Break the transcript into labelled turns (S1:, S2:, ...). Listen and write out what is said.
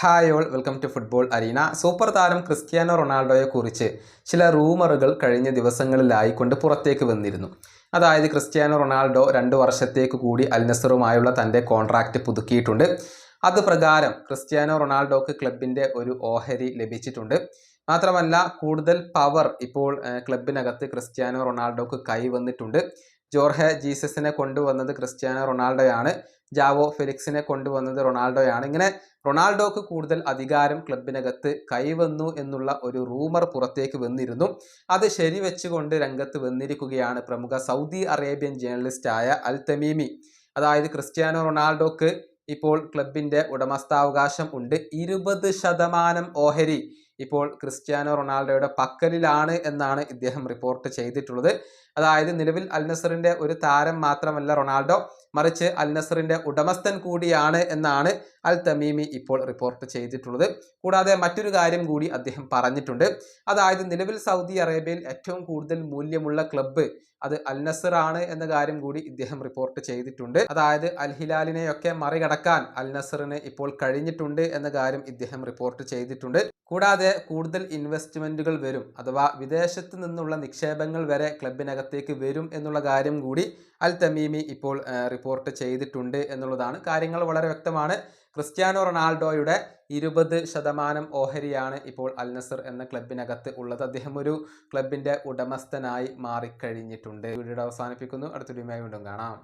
S1: Hi all welcome to football arena super താരം Cristiano റൊണാൾഡോയെ കുറിച്ച് ചില റൂമറുകൾ കഴിഞ്ഞ ദിവസങ്ങളിലായിക്കൊണ്ട് പുറത്തേക്ക് വന്നിരുന്നു. അതായത് ക്രിസ്ത്യാനോ റൊണാൾഡോ രണ്ട് വർഷത്തേക്ക് കൂടി അൽനസറുമായുള്ള തന്റെ കോൺട്രാക്റ്റ് പുതുക്കിയിട്ടുണ്ട്. അത് പ്രകാരം ക്രിസ്ത്യാനോ റൊണാൾഡോക്ക് ക്ലബിന്റെ ഒരു ഓഹരി ലഭിച്ചിട്ടുണ്ട്. മാത്രമല്ല കൂടുതൽ പവർ ഇപ്പോൾ ക്ലബിനകത്ത് ക്രിസ്ത്യാനോ റൊണാൾഡോക്ക് കൈവന്നിട്ടുണ്ട് ജോർഹെ ജീസസിനെ കൊണ്ടുവന്നത് ക്രിസ്ത്യാനോ റൊണാൾഡോയാണ്. ജാവോ ഫെലിക്സിനെ കൊണ്ടുവന്നത് റൊണാൾഡോയാണ്. ഇങ്ങനെ റൊണാൾഡോക്ക് കൂടുതൽ അധികാരം ക്ലബിനകത്ത് കൈവന്നു എന്നുള്ള ഒരു റൂമർ പുറത്തേക്ക് വന്നിരുന്നു. അത് ശരിവെച്ചുകൊണ്ട് രംഗത്ത് വന്നിരിക്കുകയാണ് പ്രമുഖ സൗദി അറേബ്യൻ ജേർണലിസ്റ്റായ അൽ തമീമി. അതായത് ക്രിസ്ത്യാനോ റൊണാൾഡോക്ക് ഇപ്പോൾ ക്ലബിന്റെ ഉടമസ്ഥാവകാശം ഉണ്ട്. ഇരുപത് ശതമാനം ഓഹരി ഇപ്പോൾ ക്രിസ്ത്യാനോ റൊണാൾഡോയുടെ പക്കലിലാണ് എന്നാണ് ഇദ്ദേഹം റിപ്പോർട്ട് ചെയ്തിട്ടുള്ളത്. അതായത് നിലവിൽ അൽനസറിന്റെ ഒരു താരം മാത്രമല്ല റൊണാൾഡോ മറിച്ച് അൽനസറിന്റെ ഉടമസ്ഥൻ കൂടിയാണ് എന്നാണ് അൽ തമീമി ഇപ്പോൾ റിപ്പോർട്ട് ചെയ്തിട്ടുള്ളത്. കൂടാതെ മറ്റൊരു കാര്യം കൂടി അദ്ദേഹം പറഞ്ഞിട്ടുണ്ട്. അതായത് നിലവിൽ സൗദി അറേബ്യയിൽ ഏറ്റവും കൂടുതൽ മൂല്യമുള്ള ക്ലബ്ബ് അത് അൽ നസർ ആണ് എന്ന കാര്യം കൂടി ഇദ്ദേഹം റിപ്പോർട്ട് ചെയ്തിട്ടുണ്ട്. അതായത് അൽ ഹിലാലിനെയൊക്കെ മറികടക്കാൻ അൽ നസറിന് ഇപ്പോൾ കഴിഞ്ഞിട്ടുണ്ട് എന്ന കാര്യം ഇദ്ദേഹം റിപ്പോർട്ട് ചെയ്തിട്ടുണ്ട്. കൂടാതെ കൂടുതൽ ഇൻവെസ്റ്റ്മെന്റുകൾ വരും അഥവാ വിദേശത്ത് നിന്നുള്ള നിക്ഷേപങ്ങൾ വരെ ക്ലബിനകത്തേക്ക് വരും എന്നുള്ള കാര്യം കൂടി അൽ തമീമി ഇപ്പോൾ റിപ്പോർട്ട് ചെയ്തിട്ടുണ്ട് എന്നുള്ളതാണ്. കാര്യങ്ങൾ വളരെ വ്യക്തമാണ്. ക്രിസ്ത്യാനോ റൊണാൾഡോയുടെ ഇരുപത് ശതമാനം ഓഹരിയാണ് ഇപ്പോൾ അൽ നസർ എന്ന ക്ലബിനകത്ത് ഉള്ളത്. അദ്ദേഹം ഒരു ക്ലബിന്റെ ഉടമസ്ഥനായി മാറിക്കഴിഞ്ഞിട്ടുണ്ട്. വീഡിയോ അവസാനിപ്പിക്കുന്നു. അടുത്തൊരു വീണ്ടും കാണാം.